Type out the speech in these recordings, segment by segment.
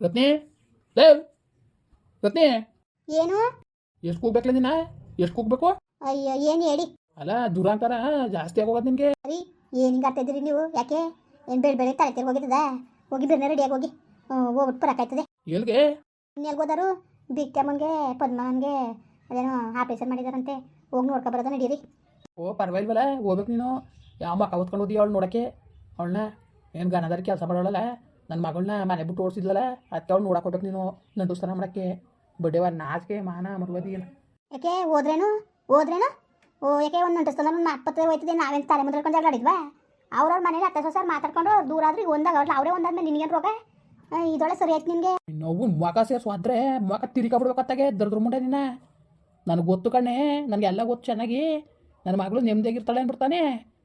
ರತ್ನಿ ದೇವ್ ರತ್ನಿ ಏನು? ಎಷ್ಟು ಕೂಗ್ಬೇಕಲ್ಲ ನಿನ್ನ ಎಷ್ಟು ಕೂಗ್ಬೇಕು? ಅಯ್ಯೋ ಏನು ಹೇಳಿ? ಅಲ್ಲ ದುರಾಂಕಾರ ಜಾಸ್ತಿ ಆಗೋಗದ ನಿಮಗೆ ಸರಿ ಏನು ಹಿಂಗೆ ನೀವು? ಯಾಕೆ? ಏನು ಬೇರೆ ಬೇರೆ ತಲೆ ತಿರ್ಗಿ ಹೋಗಿದ್ದದ? ಹೋಗಿ ಬೇರೆ ರೆಡಿಯಾಗಿ ಹೋಗಿ. ಹೋಗ್ಬಿಟ್ಟು ಬರಕಾಯ್ತದೆ ಎಲ್ಗೆ? ಇನ್ನೆಲ್ಗೋದಾರು ಬಿಕ್ಕಮ್ಮನ್ಗೆ ಪದ್ಮನ್ಗೆ ಅದೇನೋ ಆಪರೇಷನ್ ಮಾಡಿದಾರಂತೆ. ಹೋಗಿ ನೋಡ್ಕೊ ಬರೋದ ನಡೀರಿ. ಓ ಪರವಾಗಿಲ್ವಲ್ಲ ಹೋಗ್ಬೇಕು ನೀನು. ಯಾವ ಮಕ್ಕ ಹೊತ್ಕೊಂಡು ಹೋದಿ ಅವಳು ನೋಡೋಕ್ಕೆ? ಅವಳನ್ನ ಏನು ಗನದಾರಿ ಕೆಲಸ ಮಾಡೋಳಲ್ಲ? ನನ್ನ ಮಗಳನ್ನ ಮನೆ ಬಿಟ್ಟು ಓಡಿಸಿದ್ಲಲ್ಲ ಅದಕ್ಕೆ ಅವ್ಳು ನೋಡಕ್ಕೆ ಹೋಗ್ಬೇಕು ನೀನು. ನಂಟುಸ್ತಾನ ಮಾಡಕ್ಕೆ. ಬಡ್ಡೆವ ನಾಚಿಕೆ ಮಾನ ಮರ್ವದಿ ಏನು ಯಾಕೆ ಹೋದ್ರೇನು? ಹೋದ್ರೇನು? ಓ ಯಾಕೆ ಒಂದು ನಂಟಿಸ್ತಲ್ಲ ಒಂದು ಮಾತ್ಪತ್ತೆ ಹೋಯ್ತದೆ ನಾವೇನು ತಲೆ ಮುದ್ರಕೊಂಡು ಜಗಳಾಡಿದ್ವಾ? ಅವ್ರವ್ರ ಮನೇಲಿ ಅತ್ತೆ ಸೊಸೆ ಮಾತಾಡ್ಕೊಂಡು ದೂರ ಆದ್ರೆ ಒಂದಾಗ ಅವ್ರು ಅವರೇ ಒಂದಾದ್ಮೇಲೆ ನಿನಗೇನು ರೋಗ? ಇದೊಳೆ ಸರಿ ಆಯ್ತು ನಿನಗೆ? ನೋವು ಮೊಕ ಸೇರಿಸು ಆದರೆ ಮೊಕ ತಿರ್ಕಾ ಬಿಡ್ಬೇಕತ್ತಾಗೆ ದರ್ದ್ರ ಮುಂಡೆ ನಿನ್ನ. ನನಗೆ ಗೊತ್ತು ಕಣೆ ನನಗೆ ಎಲ್ಲ ಗೊತ್ತು ಚೆನ್ನಾಗಿ. ನನ್ನ ಮಗಳು ನೆಮ್ಮದಿಯಾಗಿರ್ತಾಳೆ ಅಂದ್ಬಿಡ್ತಾನೆ.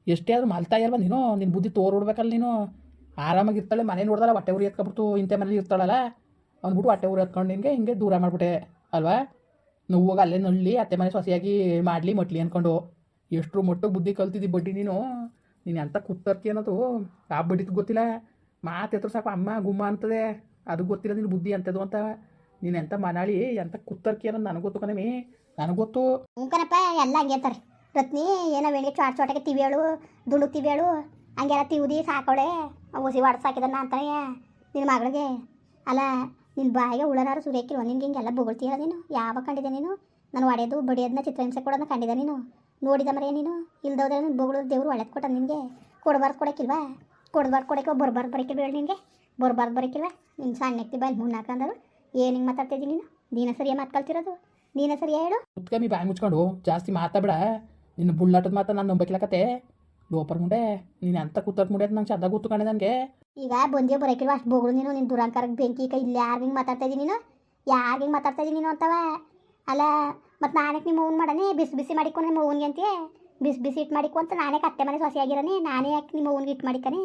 ಎಷ್ಟೇ ಆದ್ರೂ ಮಲ್ತಾ ಇಲ್ವ ನೀನು ನಿನ್ನ ಬುದ್ಧಿ ತೋರ್ಬಿಡ್ಬೇಕಲ್ಲ ನೀನು. ಆರಾಮಾಗಿರ್ತಾಳೆ, ಮನೆ ನೋಡ್ದಲ್ಲ, ಹೊಟ್ಟೆ ಊರಿ ಎತ್ಕೊಬಿಡ್ತು, ಇಂಥ ಮನೇಲಿ ಇರ್ತಾಳಲ್ಲ. ಅಂದ್ಬಿಟ್ಟು ಹೊಟ್ಟೆ ಉರಿ ಎತ್ಕೊಂಡು ನಿನಗೆ ಹಿಂಗೆ ದೂರ ಮಾಡಿಬಿಟ್ಟೆ, ಅಲ್ವಾ? ನೋವಾಗ ಅಲ್ಲೇ ನಳ್ಳಿ, ಅತ್ತೆ ಮನೆ ಸೊಸೆಯಾಗಿ ಮಾಡಲಿ, ಮಟ್ಲಿ ಅಂದ್ಕೊಂಡು ಎಷ್ಟು ಮಟ್ಟಿಗೆ ಬುದ್ಧಿ ಕಲ್ತಿದ್ದಿ ಬಡ್ಡಿ ನೀನು? ನೀನು ಎಂಥ ಕುತ್ತರ್ಕಿ ಅನ್ನೋದು ಆ ಬಡ್ಡಿದು ಗೊತ್ತಿಲ್ಲ. ಮಾತು ಎತ್ತರ ಸಾಕು, ಅಮ್ಮ ಗುಮ್ಮ ಅಂತದೆ. ಅದು ಗೊತ್ತಿಲ್ಲ ನಿನ್ನ ಬುದ್ಧಿ ಅಂತದು ಅಂತ. ನೀನು ಎಂಥ ಮನಾಳಿ ಎಂಥ ಕುತ್ತರ್ಕಿ ಅನ್ನೋದು ನನಗೆ ಗೊತ್ತು ಕಣಮಿ ನನಗೆ ಗೊತ್ತು. ಕಣಪ್ಪ, ಎಲ್ಲ ಹಂಗೆ ಅಂತಾರೆ ರತ್ನಿ, ಏನೋ ಬೆಳಿಗ್ಗೆ ಚಾಟ್ ಚೋಟಕ್ಕೆ ತಿವಿಯಳು ದುಂಡು ಹೇಳು ಹಂಗೆಲ್ಲ ತಿವಿದಿ, ಸಾಕೋಳೆ. ಒಸಿ ಹೊಡ್ದು ಸಾಕಿದನ್ನ ಅಂತಾನೆ ನಿನ್ನ ಮಗಳಿಗೆ, ಅಲ್ಲ ನಿನ್ನ ಬಾಯಿಗೆ ಉಳನಾರು ಸುರಿಯಕ್ಕಿಲ್ವ? ನಿನ್ಗೆ ಹಿಂಗೆಲ್ಲ ಬೊಗಳ್ತೀಯ ನೀನು? ಯಾವಾಗ ಕಂಡಿದೆ ನೀನು? ನಾನು ಒಡೆಯೋದು ಬಡಿಯೋದನ್ನ ಚಿತ್ರಹಿಂಸೆ ಕೊಡೋದನ್ನ ಕಂಡಿದೆ ನೀನು? ನೋಡಿದ ಮರೇ ನೀನು? ಇಲ್ದೋದ್ರೆ ನಿನ್ನ ಬೊಗಳು ದೇವ್ರು ಒಳ್ಳೇದು ಕೊಟ್ಟ ನಿನಗೆ? ಕೊಡಬಾರ್ದು ಕೊಡಕ್ಕಿಲ್ವಾ? ಕೊಡಬಾರ್ದು ಕೊಡಕ್ಕೆ ಬರ್ಬಾರ್ದು ಬರೋಕ್ಕಿಲ್ವ ಹೇಳಿ ನಿನಗೆ? ಬರ್ಬಾರ್ದು ಬರೋಕ್ಕಿಲ್ವ? ನಿನ್ನ ಸಣ್ಣಕ್ತಿ ಬಾಯಿ ಮುನ್ನ ಹಾಕಂದರು ಏನು ಹಿಂಗೆ ಮಾತಾಡ್ತಿದ್ದೀನಿ ನೀನು? ನೀನ ಸರಿಯಾಗಿ ಮಾತು ಕಲ್ತಿರೋದು ನೀನ ಸರಿಯಾ ಹೇಳು? ಕುತ್ಕಮ್ಮಿ ಬಾಯಿ ಮುಚ್ಕೊಂಡು ಜಾಸ್ತಿ ಮಾತಾಡ ನಿನ್ನ ಬುಳ್ಳಾಟದ ಮಾತು ನಾನು ನಂಬಕ್ಕಿಲ್ಲಕತ್ತೆ. ಲೋಪರ್ ಮುಂಡೆ ನೀನು ಎಂತ ಕೂತರ್ ಮುಂಡೆ ನಂಗೆ ಚಂದ ಗೊತ್ತು ಕಣೆ ನನಗೆ. ಈಗ ಬಂದಿಯೋ ಬರೋಕಿಲ್ವ ಅಷ್ಟು ಬೋಗಳು ನೀನು ನಿನ್ ದುರಂಕಾರಕ್ಕೆ ಬೆಂಕಿ ಕೈ ಇಲ್ಲಿ ಯಾರು ಹಿಂಗೆ ಮಾತಾಡ್ತಾ ಇದ್ದೀನಿ ನೀನು? ಯಾರು ಹಿಂಗೆ ಮಾತಾಡ್ತಾ ಇದ್ದೀನಿ ನೀನು ಅಂತವ? ಅಲ್ಲ ಮತ್ತು ನಾನೇ ನಿಮ್ಮ ಓನ್ ಮಾಡನೆ ಬಿಸಿ ಬಿಸಿ ಮಾಡಿಕೊ ನಿಮ್ಮ ಅವ್ನಿಗೆ ಅಂತೀಯ. ಬಿಸಿ ಬಿಸಿ ಇಟ್ಟು ಮಾಡಿಕೊ ಅಂತ ನಾನೇ ಕತ್ತೆ ಮನೆ ಸೊಸೆ ಆಗಿರನೆ ನಾನೇ ಯಾಕೆ ನಿಮ್ಮ ಅವ್ನಿಗೆ ಇಟ್ಟು ಮಾಡಿಕನೆ?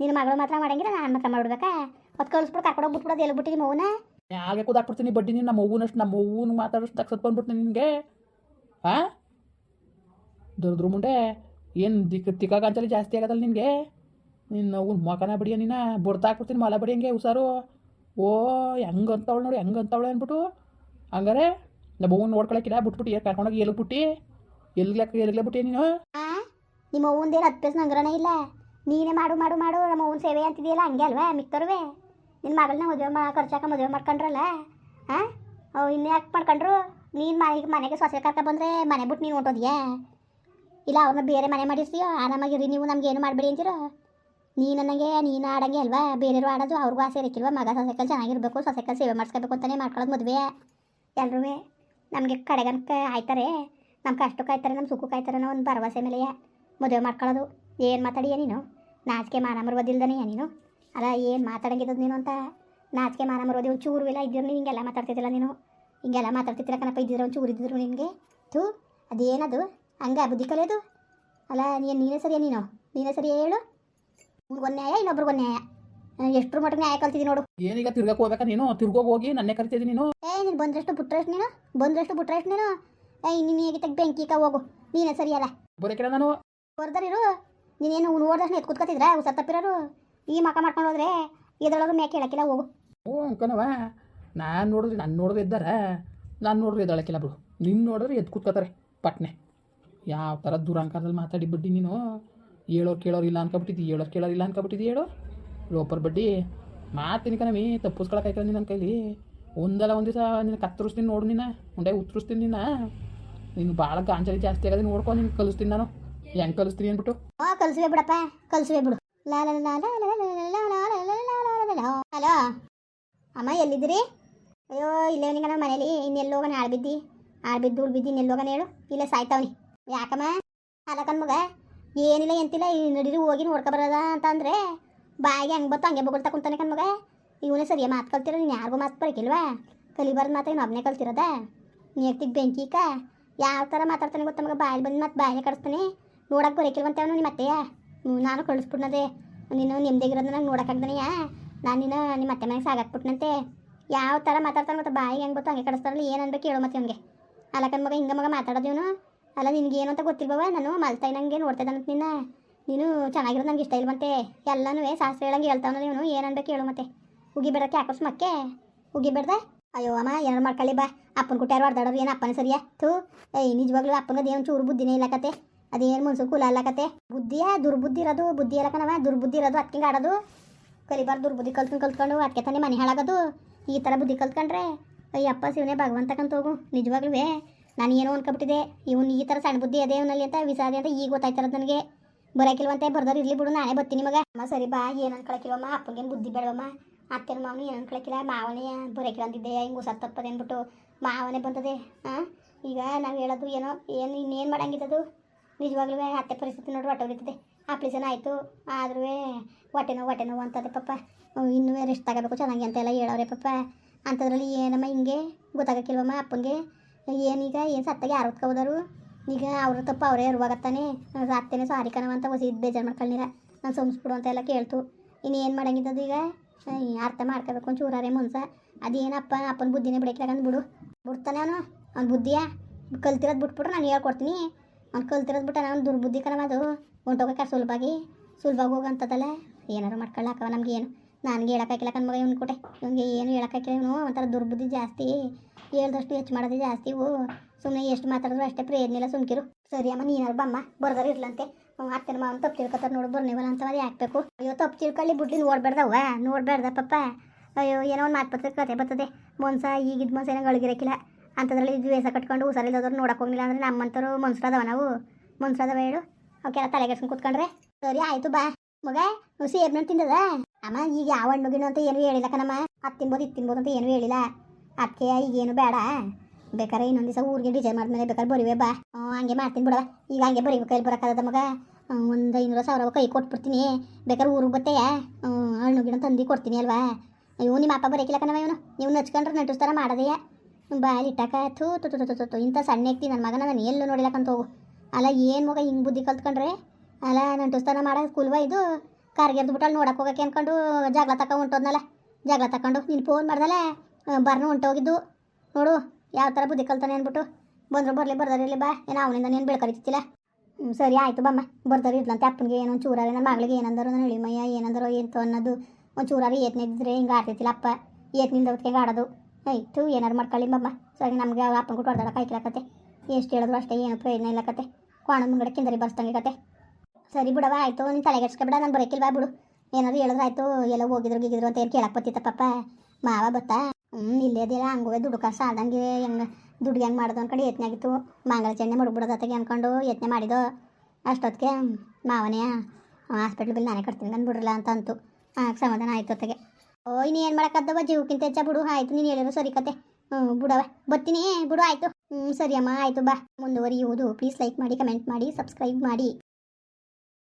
ನಿನ್ನ ಮಗಳು ಮಾತ್ರ ಮಾಡಂಗಿಲ್ಲ ನಾನು ಮಾತ್ರ ಮಾಡ್ಬೇಕಾ? ಮತ್ತು ಕಳಿಸ್ಬಿಟ್ಟು ಕರ್ಕೊಂಡು ಹೋಗ್ಬಿಟ್ಬಿಡೋದು ಎಲ್ಲಿ ಬಿಟ್ಟಿ ನಿಮ್ಮ ಅವ್ನ? ಯಾಕೆ ಕೂದಾಕ್ಬಿಡ್ತೀನಿ ಬಡ್ಡಿ ನಿನ್ನ ನಮ್ಮ ಅವ್ವನಷ್ಟು ನಮ್ಮ ಅವ್ವನ ಮಾತಾಡೋಷ್ಟು ತಕ್ಷತ್ ಬಂದ್ಬಿಡ್ತೀನಿ ನಿನಗೆ. ಹಾಂ ದುರ್ದ್ರು ಮುಂಡೆ ಏನು ದಿಕ್ಕ ತಿಕ್ಕಾಗಂತಲ್ಲಿ ಜಾಸ್ತಿ ಆಗದಲ್ಲ ನಿನಗೆ? ನಿನ್ನ ಅವ್ವನ ಮೊಕನ ಬಿಡಿಯ ನೀನು? ಬುಡ್ತಾಕ್ಬಿಡ್ತೀನಿ ಮಲ ಬಡಿಯಂಗೆ ಹುಷಾರು. ಓ ಹೆಂಗೆ ಅಂತವಳು ನೋಡಿ ಹೆಂಗೆ ಅಂತವಳೆ ಅಂದ್ಬಿಟ್ಟು ಹಂಗಾರೆ ನಮ್ಮ ಅವ್ನ ನೋಡ್ಕೊಳಕ್ಕಿಲ್ಲ ಬಿಟ್ಬಿಟ್ಟು ಏನು ಕರ್ಕೊಂಡೋಗಿ ಎಲ್ಲಿ ಬಿಟ್ಟು? ಎಲ್ಲಿ ಎಲ್ಲಿಗ್ಲೇ ಬಿಟ್ಟಿ ನೀನು? ನಿಮ್ಮ ಅವ್ವಂದೇನು ಹತ್ತು ಪೇಸ್ ನಂಗರನೇ ಇಲ್ಲ? ನೀನೇ ಮಾಡು ಮಾಡು ಮಾಡು, ನಮ್ಮ ಅವ್ನ ಸೇವೆ ಅಂತಿದೆಯಲ್ಲ, ಹಂಗೆ ಅಲ್ವಾ ಮಿಕ್ಕರುವೆ? ನಿನ್ನ ಮಗಳನ್ನ ಮದುವೆ ಮಾ, ಖರ್ಚಾಕ ಮದುವೆ ಮಾಡ್ಕೊಂಡ್ರಲ್ಲ? ಹಾಂ ಅವು ಇನ್ನು ಯಾಕೆ ಮಾಡ್ಕೊಂಡ್ರು? ನೀನು ಮನೆಗೆ ಮನೆಗೆ ಸೊಸೆ ಕರ್ಕ ಬಂದ್ರೆ ಮನೆ ಬಿಟ್ಟು ನೀನು ಹೊಂಟೋದ್ಯಾ? ಇಲ್ಲ ಅವ್ರನ್ನ ಬೇರೆ ಮನೆ ಮಾಡಿರ್ತೀಯೋ ಆರಾಮಾಗಿರಿ ನೀವು, ನಮ್ಗೆ ಏನು ಮಾಡಬೇಡಿ ಅಂತೀರೋ? ನೀನು ನನಗೆ ನೀನು ಆಡಂಗೆ ಅಲ್ವಾ? ಬೇರೆಯವರು ಆಡೋದು, ಅವ್ರಿಗೂ ಆಸೆ ಇರಕ್ಕಿಲ್ವ? ಮಗ ಸೊಸೆಕಲ್ ಚೆನ್ನಾಗಿರ್ಬೇಕು, ಸೊಸೆಕಲ್ ಸೇವೆ ಮಾಡಿಸ್ಕೋಬೇಕು ಅಂತಲೇ ಮಾಡ್ಕೊಳ್ಳೋದು ಮದುವೆ. ಎಲ್ಲರೂ ನಮಗೆ ಕಡೆಗನಕ ಆಯ್ತಾರೆ ನಮ್ಮ ಕಷ್ಟಕ್ಕೆ ಆಯ್ತಾರೆ ನಮ್ಮ ಸುಖಕ್ಕೆ ಆಯ್ತಾರೆ ಅನ್ನೋ ಒಂದು ಭರವಸೆ ಮೇಲೆ ಮದುವೆ ಮಾಡ್ಕೊಳ್ಳೋದು. ಏನು ಮಾತಾಡಿಯ ನೀನು? ನಾಚಿಕೆ ಮಾನ ಮರುವುದಿಲ್ದನೇ ನೀನು? ಅಲ್ಲ, ಏನು ಮಾತಾಡಂಗಿದ್ದದು ನೀನು ಅಂತ? ನಾಚಿಕೆ ಮಾನ ಓದಿ ಒಂದು ಚೂರು ಇಲ್ಲ ಇದ್ದಿರು ಹಿಂಗೆಲ್ಲ ಮಾತಾಡ್ತಿದ್ದಿಲ್ಲ ನೀನು? ಹಿಂಗೆಲ್ಲ ಮಾತಾಡ್ತಿದ್ದಿಲ್ಲ ಕಣಪ್ಪ, ಇದ್ದಿದ್ರೆ ಒಂದು ಚೂರು ಇದ್ದಿದ್ರು ನಿನಗೆ? ಥೂ, ಅದೇನದು? ಹಂಗ ಬುದ್ಧಿ ಕಲಿಯೋದು? ಅಲ್ಲ ನೀನು ನೀನೇ ಸರಿಯಾ ನೀನು? ನೀನೇ ಸರಿ ಹೇಳು? ಒಂದು ನ್ಯಾಯ ಇನ್ನೊಬ್ರಿಗೊಂದು ನ್ಯಾಯ. ಎಷ್ಟರ ಮಟ್ಟ ನ್ಯಾಯ ಕಲ್ತಿದ್ದೀನಿ ನೋಡು. ಏನೀಗ ತಿರ್ಗಕ್ಕೆ ಹೋಗ್ಬೇಕಾ ನೀನು? ತಿರ್ಗೋಗಿ ಹೋಗಿ ನನ್ನೇ ಕರಿತಿದ್ದೀನಿ ನೀನು? ಏ ನೀನು ಬಂದ್ರಷ್ಟು ಬಿಟ್ರಷ್ಟು ನೀನು? ಬಂದ್ರಷ್ಟು ಬಿಟ್ರಷ್ಟು ನೀನು? ಏ ನೀನು ಹೇಗೆ ತೆಗ್ ಬೆಂಕಿ ಕ ಹೋಗು. ನೀನೇ ಸರಿಯಲ್ಲ ಬರೋಕಿಲ್ಲ ನಾನು. ಹೊರ್ದರಿರು ನೀನೇನು ಅವ್ನು ಓಡ್ದಷ್ಟು ಎತ್ ಕೂತ್ಕೊತಿದ್ರ? ಹುಷಾರ್ ತಪ್ಪಿರೋರು? ಈ ಮಕ ಮಾಡ್ಕೊಂಡು ಹೋದ್ರೆ ಇದ್ರೊಳಗೆ ಮೇಕೆ ಹೇಳಕ್ಕಿಲ್ಲ ಹೋಗು. ಹ್ಞೂ ಕಣವ ನಾನು ನೋಡಿದ್ರೆ ನಾನು ನೋಡಿದ್ರೆ ಇದ್ದಾರ ನಾನು ನೋಡಿದ್ರೆ ಎದ್ದಳಕ್ಕಿಲ್ಲ ಬಿಡು. ನಿನ್ನ ನೋಡಿದ್ರೆ ಎದ್ದು ಕೂತ್ಕೋತಾರೆ ಪಟ್ನೆ. ಯಾವ ಥರ ದುರಂಕಾರದಲ್ಲಿ ಮಾತಾಡಿ ಬಡ್ಡಿ ನೀನು ಹೇಳೋರು ಕೇಳೋರು ಇಲ್ಲ ಅನ್ಕೊಬಿಟ್ಟಿದ್ದಿ ಹೇಳೋರು ಕೇಳೋರು ಇಲ್ಲ ಅನ್ಕೊಬಿಟ್ಟಿದ್ದಿ ಹೇಳೋ ಲೋಪರ್ ಬಡ್ಡಿ ಮಾತಿನ ಕಣಮಿ ತಪ್ಪಿಸ್ಕೊಳಕಾಯ್ಕಲ್ಲ ನೀನು ನನ್ನ ಕೈಲಿ ಒಂದಲ್ಲ ಒಂದು ದಿವಸ ನಿನ್ನ ಕತ್ತರಿಸ್ತೀನಿ ನೋಡು ನಿನ್ನ ಉಂಡೆ ಉತ್ತರಿಸ್ತೀನಿ ನಿನ್ನ ನೀನು ಭಾಳ ಗಾಂಜಲಿ ಜಾಸ್ತಿ ಆಗೋದು ನೋಡ್ಕೊಂಡು ನಿನ್ನ ಕಲಿಸ್ತೀನಿ ನಾನು ಹೆಂಗೆ ಕಲಿಸ್ತೀನಿ ಅಂದ್ಬಿಟ್ಟು ಹಾ ಕಲಿಸುವೆ ಬಿಡಪ್ಪ ಕಲಿಸುವೆ ಬಿಡು ಹಲೋ ಅಮ್ಮ ಎಲ್ಲಿದ್ದೀರಿ ಅಯ್ಯೋ ಇಲ್ಲೇ ನಿಂಗ ನಮ್ಮ ಮನೇಲಿ ಇನ್ನೆಲ್ಲೋಗನ ಆಳ್ಬಿದ್ದಿ ಆಳ್ಬಿದ್ದು ಉಳ್ಬಿದ್ದಿ ಇನ್ನೆಲ್ಲೋಗನ ಹೇಳು ಇಲ್ಲೇ ಸಾಯ್ತಾವ್ನಿ ಯಾಕಮ್ಮ? ಅಲಕನ್ ಮಗ, ಏನಿಲ್ಲ, ಎಂತಿಲ್ಲ, ಈ ನಡೀರಿ ಹೋಗಿ ನೋಡ್ಕೊ ಬರೋದ ಅಂತಂದ್ರೆ ಬಾಯಿಗೆ ಹಂಗೆ ಬತ್ತು, ಹಂಗೆ ಬೊಗಳ್ತಾ ಕುಂತಾನೆ ಕಣ್ ಮಗ. ಇವನೇ ಸರಿಯ ಮಾತು ಕಲ್ತಿರೋ, ನೀನು ಯಾರಿಗೂ ಮಾತು ಬರಕಿಲ್ವಾ? ಕಲಿಬಾರ್ದು ಮಾತ್ರ ಇನ್ನು ಒಬ್ಬನೇ ಕಲ್ತಿರೋದ. ನೀರ್ತಿಗೆ ಬೆಂಕಿಕ ಯಾವ ಥರ ಮಾತಾಡ್ತಾನೆ ಗೊತ್ತ ಮಗ? ಬಾಯಲ್ಲಿ ಬಂದು ಮತ್ತೆ ಬಾಯಿನೇ ಕಡಿಸ್ತಾನೆ. ನೋಡಕ್ಕೆ ಬರೋಕಿಲ್ವಂತೆ ಅವನು ನಿಮ್ಮ ಹ್ಞೂ ನಾನು ಕಳಿಸ್ಬಿಡ್ನದೆ ನೀನು ನಿಮ್ದಾಗಿರೋದು ನಂಗೆ ನೋಡೋಕ್ಕಾಗ್ದನೆಯಾ ನಾನು ನಿನ್ನ ನಿಮ್ಮ ಅತ್ತೆ ಮನೆಗೆ ಸಾಗಾಕ್ಬಿಟ್ನಂತೆ ಯಾವ ಥರ ಮಾತಾಡ್ತಾನೆ ಗೊತ್ತ? ಬಾಯಿಗೆ ಹೆಂಗೆ ಬತ್ತು, ಹಂಗೆ ಕಡಿಸ್ತಾರಲ್ಲ, ಏನು ಅನ್ಬೇಕು ಹೇಳು ಮತ್ತೆ ಅವ್ನಿಗೆ ಅಲ್ಲಕನ್ ಮಗ, ಹಿಂಗೆ ಮಗ ಮಾತಾಡೋದು ಇವನು. ಅಲ್ಲ, ನಿನಗೆ ಏನು ಅಂತ ಗೊತ್ತಿಲ್ವವ? ನಾನು ಮಲ್ತಾಯಿ ನಂಗೆ ನೋಡ್ತಿದ್ದಾನಂತ ನಿನ್ನ. ನೀನು ಚೆನ್ನಾಗಿರೋದು ನಂಗೆ ಇಷ್ಟ ಇಲ್ವಂತೆ ಎಲ್ಲನೂ ಶಾಸ್ತ್ರ ಹೇಳಂಗೆ ಹೇಳ್ತಾವನ ಇವನು ಏನು ಅನ್ಬೇಕು ಹೇಳು ಮತ್ತೆ. ಉಗಿಬೇಡಕ್ಕೆ ಯಾಕೋಸ್ ಮಕ್ಕೆ. ಉಗಿಬೇಡ್ದೆ ಅಯ್ಯೋ ಅಮ್ಮ, ಏನಾರು ಮಾಡ್ಕೊಳ್ಳಿ ಬಾ. ಅಪ್ಪನ ಕುಟ್ಟಾರು ಹೊಡ್ದಾಡೋದು ಏನು ಅಪ್ಪನ ಸರಿಯಾ? ಥೂ. ಏಯ್, ನಿಜವಾಗ್ಲೂ ಅಪ್ಪನ ಏನು ಚೂರು ಬುದ್ಧಿನೇ ಇಲ್ಲ ಕತೆ. ಅದೇನು ಮನ್ಸು ಕುಲ ಅಲ್ಲ ಕತೆ. ಬುದ್ಧಿಯ? ದುರ್ಬುದ್ಧಿ ಇರೋದು. ಬುದ್ಧಿ ಅಲ್ಲ ಕಣವ ದುರ್ಬುದ್ಧಿ ಇರೋದು ಅದಕ್ಕೆ ಆಡೋದು. ಕಲಿಬಾರ್ದು ದುರ್ಬುದ್ಧಿ ಕಲ್ತ್ಕೊಂಡು ಕಲ್ತ್ಕೊಂಡು ಅದಕ್ಕೆ ತಾನೇ ಮನೆ ಹಾಳಾಗೋದು. ಈ ಥರ ಬುದ್ಧಿ ಕಲ್ತ್ಕೊಂಡ್ರೆ, ಅಯ್ಯಪ್ಪ, ಶಿವನೇ ಭಗವಂತಕ್ಕಂತ ಹೋಗು. ನಿಜವಾಗ್ಲೂ ನಾನು ಏನೋ ಅನ್ಕೊಬಿಟ್ಟಿದೆ. ಇವನು ಈ ಥರ ಸಣ್ಣ ಬುದ್ಧಿ ಅದೇ ಅವನಲ್ಲಿ ಅಂತ ವಿಸಾದೆ ಅಂತ ಈಗ ಗೊತ್ತಾಯ್ತಾರ ನನಗೆ. ಬರೋಕಿಲ್ವಂತೆ ಬರ್ದವ್ರು ಇರಲಿ ಬಿಡು ನಾಳೆ ಬರ್ತೀನಿ ಮಗ. ಅಮ್ಮ ಸರಿ ಬಾ, ಏನು ಅನ್ಕೊಳಕಿಲ್ವಮ್ಮ ಅಪ್ಪಂಗೇನು ಬುದ್ಧಿ ಬೇಡವಮ್ಮ ಅತ್ತೆನ ಮಾವನು ಏನು ಅನ್ಕೊಳಕಿಲ್ಲ? ಮಾವನೇ ಬರೋಕಿಲ್ಲ ಅಂದಿದ್ದೆ, ಹಿಂಗೆ ಸತ್ತಪ್ಪದೆ ತಪ್ಪದೆ ಅಂದ್ಬಿಟ್ಟು ಮಾವನೇ ಬಂದದೆ ಹಾಂ ಈಗ ನಾವು ಹೇಳೋದು ಏನೋ, ಏನು ಇನ್ನೇನು ಮಾಡಂಗಿದ್ದದು? ನಿಜವಾಗ್ಲೂ ಅತ್ತೆ ಪರಿಸ್ಥಿತಿ ನೋಡಿ, ಹೊಟ್ಟೆ ಹೊಡಿತದೆ ಆಪ್ರೇಷನ್ ಆಯಿತು ಆದ್ರೂ ಹೊಟ್ಟೆ ನೋವು ಹೊಟ್ಟೆ ನೋವು ಅಂತದೆ ಪಪ್ಪ ಇನ್ನೂ ರೆಸ್ಟ್ ತಗೋಬೇಕು, ಚೆನ್ನಾಗಿ ಅಂತೆಲ್ಲ ಹೇಳೋರೆ ಪಪ್ಪ ಅಂಥದ್ರಲ್ಲಿ ಏನಮ್ಮ ಹಿಂಗೆ ಗೊತ್ತಾಗಕ್ಕಿಲ್ವಮ್ಮ ಅಪ್ಪನಿಗೆ? ಏನೀಗ, ಏನು ಸತ್ತಾಗೆ ಯಾರು ಹೊತ್ಕೋಬೋದರು ಈಗ ಅವ್ರ ತಪ್ಪ ಅವರೇ ಇರುವಾಗತ್ತಾನೆ ಅತ್ತೆನೇ ಸಾರಿ ಕಣವ ಅಂತ ಇದು ಬೇಜಾರು ಮಾಡ್ಕೊಳ್ಳಿರ ನಾನು ಸೋಮಿಸ್ಬಿಡು ಅಂತ ಎಲ್ಲ ಕೇಳ್ತು. ಇನ್ನು ಏನು ಮಾಡಂಗಿದ್ದದು ಈಗ? ಅರ್ಥ ಮಾಡ್ಕೋಬೇಕು ಚೂರಾರೆ ಮನ್ಸ ಅದೇನಪ್ಪ, ಅಪ್ಪನ ಬುದ್ಧಿನೇ ಬಿಡಕ್ಲಾಗಂದು ಬಿಡು. ಬಿಡ್ತಾನೆ ಅವನು. ಅವ್ನ ಬುದ್ಧಿಯ? ಕಲ್ತಿರೋದು ಬಿಟ್ಬಿಟ್ರೆ ನಾನು ಹೇಳ್ಕೊಡ್ತೀನಿ ಅವ್ನು ಕಲ್ತಿರೋದು ಬಿಟ್ಟ ನಾನು ದುರ್ಬುದ್ಧಿ ಕಣವ ಅದು. ಹೊಂಟೋಗಕ್ಕೆ ಸುಲಭಾಗಿ. ಸುಲಭವಾಗಿ ಹೋಗಂತದಲ್ಲ. ಏನಾರು ಮಾಡ್ಕೊಳ್ಳಾಕವ ನಮ್ಗೆ ಏನು ನನಗೆ ಹೇಳೋಕ್ಕಾಗಿಲ್ಲ ಕಣ್ಮಗ ಇವ್ನು ಕೊಟ್ಟೆ ಇವನಿಗೆ ಏನು ಹೇಳೋಕ್ಕಾಗಿಲ್ಲ ಇವನು. ಒಂಥರ ದುರ್ಬುದ್ಧಿ ಜಾಸ್ತಿ. ಹೇಳ್ದಷ್ಟು ಹೆಚ್ಚು ಮಾಡೋದು ಜಾಸ್ತಿ. ಓ ಸುಮ್ಮನೆ ಎಷ್ಟು ಮಾತಾಡಿದ್ರು ಅಷ್ಟೇ ಪ್ರಯೋಜನ ಸುಮ್ಕಿರು. ಸರಿ ಅಮ್ಮ ನೀನಾರು ಬಮ್ಮ ಬರ್ದಾರ ಇರ್ಲಂತೆ. ಅತ್ತೆನ ಮಾವನ್ ತಪ್ಪು ತಿಳ್ಕೊತಾರ ನೋಡು ಬರ್ನಿವಲ್ಲ ಅಂತ ಅದು ಹಾಕ್ಬೇಕು. ಅಯ್ಯೋ, ತಪ್ಪು ತಿಳ್ಕೊಳ್ಳಿ, ಬಿಡ್ಲಿ ನೋಡ್ಬಾರ್ದವ ನೋಡ್ಬೇಡ್ದ ಪಪ್ಪ ಅಯ್ಯೋ, ಏನೋ ಒಂದು ಮಾತು ಬರ್ತದೆ, ಕತೆ ಬರ್ತದೆ. ಮನ್ಸ, ಈಗಿದ್ ಮೊನ್ಸ ಏನೋ ಗಳಿಗಿರಕ್ಕಿಲ್ಲ ಅಂಥದ್ರಲ್ಲಿ ದ್ವೇಷ ಕಟ್ಕೊಂಡು ಹುಷಾರಿಲ್ಲದವ್ರು ನೋಡಕ್ಕೆ ಹೋಗಿಲ್ಲ ಅಂದ್ರೆ ನಮ್ಮಂಥವ್ರು ಮನ್ಸರದವ ನಾವು. ಮನ್ಸ್ರದವ ಹೇಳು. ಅವಕ್ಕೆಲ್ಲ ತಲೆಗೆಡ್ಸ್ಕೊಂಡು ಕೂತ್ಕೊಂಡ್ರೆ? ಸರಿ, ಆಯಿತು, ಬಾ. ಮಗ ಸೇಬ್ನ ತಿಂದದ? ಅಮ್ಮ, ಈಗ ಯಾವ ಹಣ್ಣು ಅಂತ ಏನು ಹೇಳಿಲ್ಲ ಕಣಮ್ಮ. ಅದು ತಿನ್ಬೋದು, ಇದು ತಿನ್ಬೋದು ಅಂತ ಏನು ಹೇಳಿಲ್ಲ. ಅದಕ್ಕೆ ಈಗೇನು ಬೇಡ. ಬೇಕಾರೆ ಇನ್ನೊಂದು ದಿವಸ ಊರಿಗೆ ಡಿಸೈನ್ ಮಾಡಿದ್ಮೇಲೆ ಬೇಕಾದ್ರೆ ಬರಿವೆ, ಬಾ. ಹಂಗೆ ಮಾಡ್ತೀನಿ ಬಿಡವ ಈಗ ಹಂಗೆ ಬರಿಬೇಕು ಕೈಲಿ ಬರೋಕ್ಕಾಗದ ಮಗ? ಒಂದು ಐನೂರು ಸಾವಿರ ಕೈ ಕೊಟ್ಬಿಡ್ತೀನಿ. ಬೇಕಾದ್ರೆ ಊರಿಗೆ ಬತ್ತೆಯ ಹಣ್ಣು ಗಿಡ ತಂದು ಕೊಡ್ತೀನಿ ಅಲ್ವಾ? ಅಯ್ಯೋ, ನಿಮ್ಮ ಅಪ್ಪ ಬರೋಕಿಲ್ಲ ಕಣವ ಇವನು. ನೀವು ನಚ್ಕೊಂಡ್ರೆ ನಟಿಸ್ತಾರ ಮಾಡೋದೆಯ ಬಾಯಲ್ಲಿ ಇಟ್ಟಾಕ. ಥೂ ತು ತು ತು ತು ಇಂಥ ಸಣ್ಣ ಎಕ್ತಿ ನನ್ನ ಮಗನ ನಾನು ಎಲ್ಲೂ ನೋಡಿಲ್ಲಕ್ಕಂತ ಹೋಗು ಅಲ್ಲ, ಏನು ಮಗ ಹಿಂಗೆ ಬುದ್ಧಿ ಕಲ್ತ್ಕೊಂಡ್ರೆ? ಅಲ್ಲ ನಂಟುಸ್ತಾನ ಮಾಡೋದು ಕುಲ್ವ ಇದು? ಕಾರ್ಗೆರ್ದು ಬಿಟ್ಟಲ್ಲಿ ನೋಡಕ್ಕೆ ಹೋಗಕ್ಕೆ ಅಂದ್ಕೊಂಡು ಜಗಳ ತಕ ಹೊಂಟೋದ್ನಲ್ಲ. ಜಗಳ ತಕೊಂಡು ನೀನು ಫೋನ್ ಮಾಡ್ದಲ್ಲ? ಬರ್ನು ಹೊಂಟೋಗಿದ್ದು ನೋಡು, ಯಾವ ಥರ ಬುದ್ಧಿ ಕಲ್ತಾನೆ ಅಂದ್ಬಿಟ್ಟು. ಬಂದರು, ಬರಲಿ ಬರ್ದಾರಿರಲಿ ಬಾ. ಏನೋ ಅವನಿಂದ ನೀನು ಬೆಳ್ಕರಿತಿಲ್ಲ ಸರಿ, ಆಯಿತು ಬಮ್ಮ ಬರ್ದಾರಿ ಇರ್ಲಂತೆ ಅಪ್ಪನಿಗೆ ಏನೋ ಚೂರಾರಿ ನನ್ನ ಮಗಳಿಗೆ ಏನಂದರು ನಾನು ಹೇಳಿ ಮಯ್ಯ ಏನಂದರೋ ಎಂತು ಅನ್ನೋದು. ಒಂದು ಚೂರಾರಿ ಏತ್ನಿದ್ರೆ ಹಿಂಗೆ ಆಡ್ತಿತ್ತಿಲ್ಲ ಅಪ್ಪ. ಏತ್ನಿಂದ ಹೊತ್ತಿಗೆ ಆಡೋದು. ಆಯ್ತು ಏನಾರು ಮಾಡ್ಕೊಳ್ಳಿ ಬಮ್ಮ ಸರಿ, ನಮಗೆ ಅಪ್ಪನ ಕೊಟ್ಟು ಹೊಡೆದಾಡ ಕಾಯ್ಕಿಲಕತ್ತೆ ಎಷ್ಟು ಹೇಳಿದ್ರು ಅಷ್ಟೇ, ಏನು ಪ್ರಯೋಜನ ಇಲ್ಲ ಕತೆ. ಕೋಣ ಮುಂಗಡೆ ಕಿಂದರಿ ಬರ್ಸ್ತಂಗೆ ಕತೆ. ಸರಿ ಬಿಡವ ಆಯಿತು, ನೀನು ತಲೆಗೆಡ್ಸ್ಕೊಬಿಡ ನಾನು ಬರೋಕಿಲ್ವಾ ಬಿಡು. ಏನಾದ್ರು ಹೇಳಿದ್ರೆ ಆಯಿತು, ಎಲ್ಲ ಹೋಗಿದ್ರು, ಗೀಗಿದ್ರು ಅಂತ ಏನು ಕೇಳಕ್ಕೆ ಬತ್ತಿತ್ತ ಮಾವ ಬತ್ತಾ? ಹ್ಞೂ ಇಲ್ಲೇ ಹಂಗೆ ದುಡ್ಡು ಕಾಸು ಆದಂಗೆ ಹೆಂಗೆ ದುಡ್ಡು ಹೆಂಗೆ ಮಾಡೋದು ಅಂದ್ಕೊಂಡು ಯತ್ನೆ ಆಗಿತ್ತು ಮಂಗಳ ಚೆಣ್ಣೆ ಮಡ್ಬಿಡೋದು ಅತ್ತಗೆ ಅಂದ್ಕೊಂಡು ಯತ್ನೆ ಮಾಡಿದ್ದು. ಅಷ್ಟೊತ್ತಿಗೆ ಮಾವನೇ ಹಾಸ್ಪಿಟ್ಲ್ ಬಿಲ್ ನಾನೇ ಕಟ್ತೀನಿ ಅಂದ್ಬಿಡ್ರಲ್ಲ ಅಂತ ಅಂತು. ಹಾಂ ಸಮಾಧಾನ ಆಯ್ತು ಅತ್ತಗೆ. ಓ ಇನ್ನು ಏನು ಮಾಡೋಕ್ಕದ್ದವ ಜೀವಕ್ಕಿಂತ ಹೆಚ್ಚ ಬಿಡು, ಆಯ್ತು, ನೀನು ಹೇಳಿದ್ರು ಸರಿ ಕತೆ. ಹ್ಞೂ ಬಿಡವೆ ಬರ್ತೀನಿ, ಬಿಡು, ಆಯಿತು. ಹ್ಞೂ ಸರಿ ಅಮ್ಮ ಆಯಿತು, ಬಾ. ಮುಂದುವರಿಯುವುದು ಪ್ಲೀಸ್ ಲೈಕ್ ಮಾಡಿ ಕಮೆಂಟ್ ಮಾಡಿ ಸಬ್ಸ್ಕ್ರೈಬ್ ಮಾಡಿ.